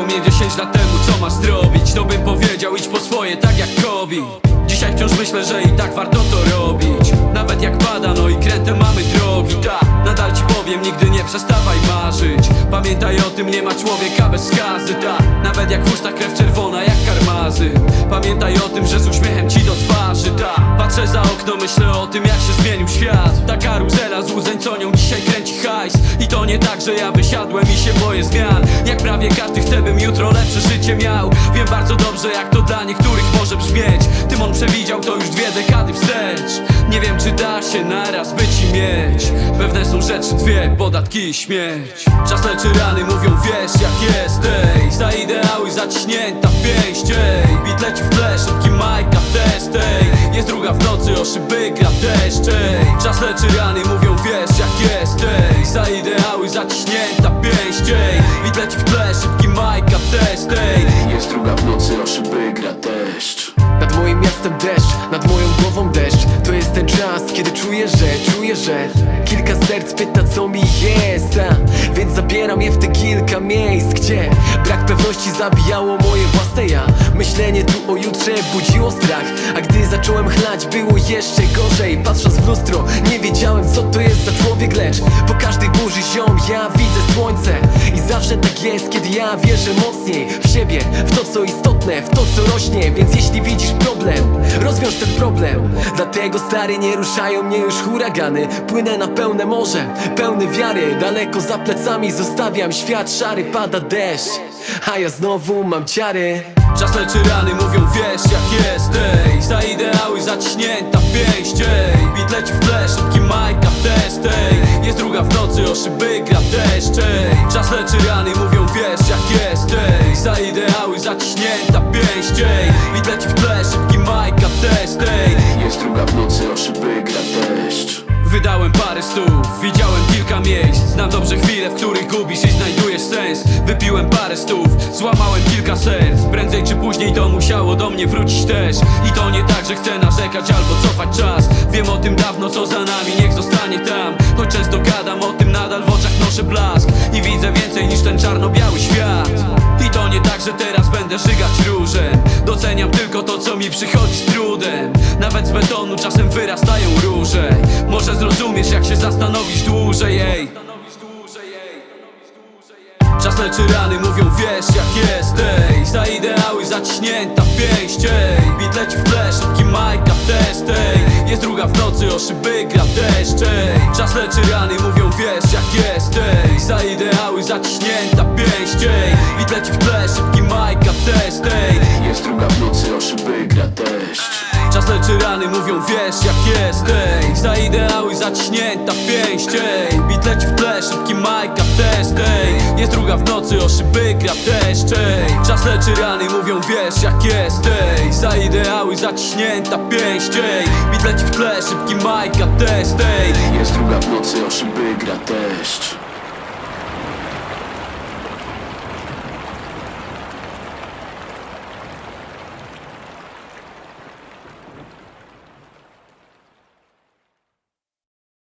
mnie 10 lat temu co masz zrobić. To bym powiedział idź po swoje tak jak Kobi Dzisiaj wciąż myślę, że i tak warto to robić. Nawet jak pada, no i kręte mamy drogi. Ta, nadal ci powiem, nigdy nie przestawaj marzyć. Pamiętaj o tym, nie ma człowieka bez skazy. Ta, nawet jak w ustach krew czerwona jak karmazy. Pamiętaj o tym, że z uśmiechem ci do twarzy. Ta, patrzę za okno, myślę o tym jak się zmienił świat. Ta karuzela złudzeń, co nią nie tak, że ja wysiadłem i się boję zmian. Jak prawie każdy chce, bym jutro lepsze życie miał. Wiem bardzo dobrze, jak to dla niektórych może brzmieć. Tym on przewidział to już dwie dekady wstecz. Nie wiem, czy da się naraz być i mieć. Pewne są rzeczy dwie, podatki i śmierć. Czas leczy rany, mówią wiesz jak jest, ej Za ideały zaciśnięta pięść, ej. Bit leci w tle, szybki majka test, ej. Jest druga w nocy, o szyby gra deszcz, ej. Czas leczy rany, kiedy czuję, że, czuję, że Kilka serc pyta co mi jest a, Więc zabieram je w te kilka miejsc Gdzie brak pewności zabijało moje własne ja Myślenie tu o jutrze budziło strach A gdy zacząłem chlać było jeszcze gorzej. Patrząc w lustro nie wiedziałem co to jest za człowiek Lecz po każdej burzy ziom ja widzę słońce. I zawsze tak jest kiedy ja wierzę mocniej W siebie, w to co istotne, w to co rośnie. Więc jeśli widzisz problem, rozwiąż ten problem. Dlatego stary nie ruszają mnie już huragany. Płynę na pełne morze, pełny wiary. Daleko za plecami zostawiam świat szary Pada deszcz, a ja znowu mam ciary Czas leczy rany, mówią wiesz jak jest, ej Za ideały zaciśnięta pięść, ej Bit leci w tle, szybki majka test, ej Jest druga w nocy, o szyby gra deszcz, ej Czas leczy rany, mówią wiesz jak jest, ej Za ideały zaciśnięta pięść, ej Bit leci w tle, szybki majka test, ej Jest druga w nocy, o szyby gra deszcz. Wydałem parę stów, widziałem kilka miejsc. Znam dobrze chwile, w których gubisz i znajdujesz sens. Wypiłem złamałem kilka serc. Prędzej czy później to musiało do mnie wrócić też. I to nie tak, że chcę narzekać albo cofać czas. Wiem o tym dawno, co za nami, niech zostanie tam. Choć często gadam o tym, nadal w oczach noszę blask. I widzę więcej niż ten czarno-biały świat. I to nie tak, że teraz będę żygać różem. Doceniam tylko to, co mi przychodzi z trudem. Nawet z betonu czasem wyrastają róże. Może zrozumiesz, jak się zastanowisz dłużej, ej Czas leczy rany, mówią wiesz jak jest, ej Za ideały zaciśnięta pięść, ej. Bit leci w tle, szybki majka test, ej. Jest druga w nocy, o szyby gra deszcz, ej. Czas leczy rany, mówią wiesz jak jest, ej Za ideały zaciśnięta pięść, ej. Bit leci w tle, szybki majka test, ej. Jest druga w nocy, o szyby gra deszcz. Czas leczy rany, mówią wiesz jak jest, ej Za ideały zaciśnięta pięść, ej Jest druga w nocy, o szyby gra deszcz, ej Czas leczy rany, mówią wiesz jak jest, ej Za ideały zaciśnięta pięść, ej Bit leci w tle, szybki majka test, ej Jest druga w nocy, o szyby gra deszcz